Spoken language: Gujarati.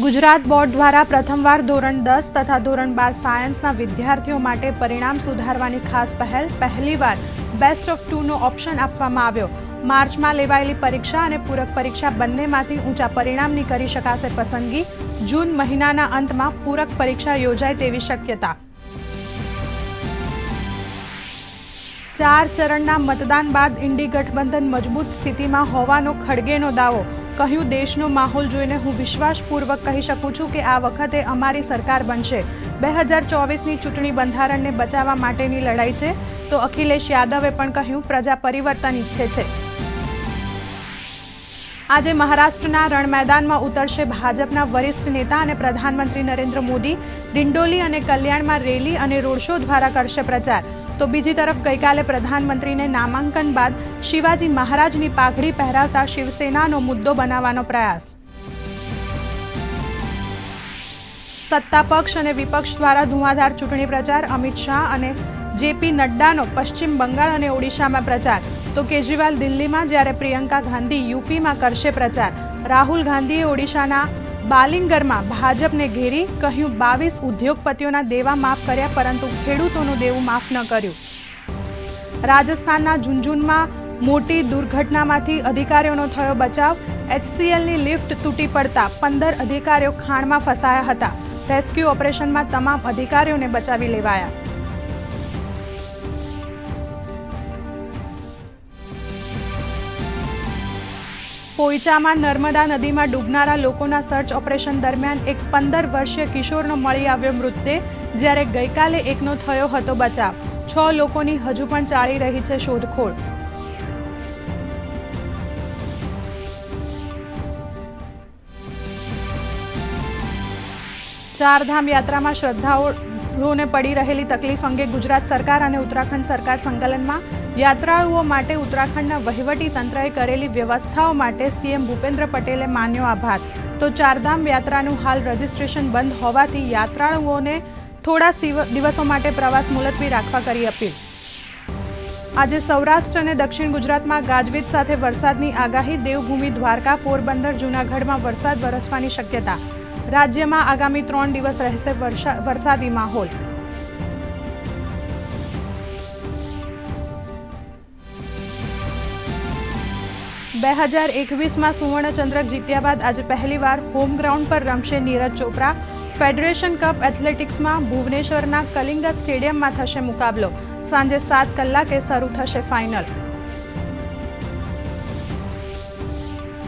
ગુજરાત બોર્ડ દ્વારા પ્રથમવાર ધોરણ દસ તથા ધોરણ બાર સાયન્સના વિદ્યાર્થીઓ માટે પરિણામ સુધારવાની ખાસ પહેલ પહેલીવાર બેસ્ટ ઓફ ટુનો ઓપ્શન આપવામાં આવ્યો. માર્ચમાં લેવાયેલી પરીક્ષા અને પૂરક પરીક્ષા બંનેમાંથી ઊંચા પરિણામની કરી શકાશે પસંદગી. જૂન મહિનાના અંતમાં પૂરક પરીક્ષા યોજાય તેવી શક્યતા. ચાર ચરણના મતદાન બાદ ઇન્ડી ગઠબંધન મજબૂત સ્થિતિમાં હોવાનો ખડગેનો દાવો. કહ્યું, દેશનો માહોલ જોઈને હું વિશ્વાસપૂર્વક કહી શકું છું કે આ વખતે અમારી સરકાર બનશે. બે હજાર ચોવીસની ચૂંટણી બંધારણને બચાવવા માટેની લડાઈ છે. તો અખિલેશ યાદવે પણ કહ્યું, પ્રજા પરિવર્તન ઈચ્છે છે. આજે મહારાષ્ટ્રના રણમેદાનમાં ઉતરશે ભાજપના વરિષ્ઠ નેતા અને પ્રધાનમંત્રી નરેન્દ્ર મોદી. દિંડોલી અને કલ્યાણમાં રેલી અને રોડ શો દ્વારા કરશે પ્રચાર. તો બીજી તરફ ગઈકાલે પ્રધાનમંત્રીને નામાંકન બાદ શિવાજી મહારાજની પાઘડી પહેરાવતા શિવસેનાનો મુદ્દો બનાવવાનો પ્રયાસ. સત્તા પક્ષ અને વિપક્ષ દ્વારા ધુઆધાર ચૂંટણી પ્રચાર, અમિત શાહ અને જેપી નડ્ડાનો પશ્ચિમ બંગાળ અને ઓડિશામાં પ્રચાર. તો કેજરીવાલ દિલ્હીમાં જ્યારે પ્રિયંકા ગાંધી યુપીમાં કરશે પ્રચાર, રાહુલ ગાંધીએ ઓડિશાના બાલિંગરમાં ભાજપને ઘેરી કહ્યું, બાવીસ ઉદ્યોગપતિઓના દેવા માફ કર્યા, પરંતુ ખેડૂતોનું દેવું માફ ન કર્યું. રાજસ્થાનના ઝુંઝુનમાં મોટી દુર્ઘટનામાંથી અધિકારીઓનો થયો બચાવ. એચસીએલની લિફ્ટ તૂટી પડતા પંદર અધિકારીઓ ખાણમાં ફસાયા હતા. રેસ્ક્યુ ઓપરેશનમાં તમામ અધિકારીઓને બચાવી લેવાયા. પોઈચામાં નર્મદા નદીમાં ડૂબનારા લોકોના સર્ચ ઓપરેશન દરમિયાન એક પંદર વર્ષીય કિશોરનો મળી આવ્યો મૃતદેહ, જ્યારે ગઈકાલે એકનો થયો હતો બચાવ. છ લોકોની હજુ પણ ચાલી રહી છે શોધખોળ. ચારધામ યાત્રામાં શ્રદ્ધાળુઓને પડી રહેલી તકલીફ અંગે ગુજરાત સરકાર અને ઉત્તરાખંડ સરકાર સંકલનમાં યાત્રાળુઓ માટે ઉત્તરાખંડના વહીવટી તંત્રએ કરેલી વ્યવસ્થાઓ માટે સીએમ ભૂપેન્દ્ર પટેલે માન્યો આભાર. તો ચારધામ યાત્રાનું હાલ રજીસ્ટ્રેશન બંધ હોવાથી યાત્રાળુઓને થોડા દિવસો માટે પ્રવાસ મુલતવી રાખવા કરી અપીલ. આજે સૌરાષ્ટ્ર અને દક્ષિણ ગુજરાતમાં ગાજવીજ સાથે વરસાદની આગાહી, દેવભૂમિ દ્વારકા પોરબંદર જૂનાગઢમાં વરસાદ વરસવાની શક્યતા રાજ્યમાં આગામી ત્રણ દિવસ રહેશે વરસાદી માહોલ. બે હજાર એકવીસમાં સુવર્ણચંદ્રક જીત્યા બાદ આજે પહેલીવાર હોમ ગ્રાઉન્ડ પર રમશે નીરજ ચોપરા. ફેડરેશન કપ એથ્લેટિક્સમાં ભુવનેશ્વરના કલિંગા સ્ટેડિયમમાં થશે મુકાબલો. સાંજે સાત કલાકે શરૂ થશે ફાઇનલ.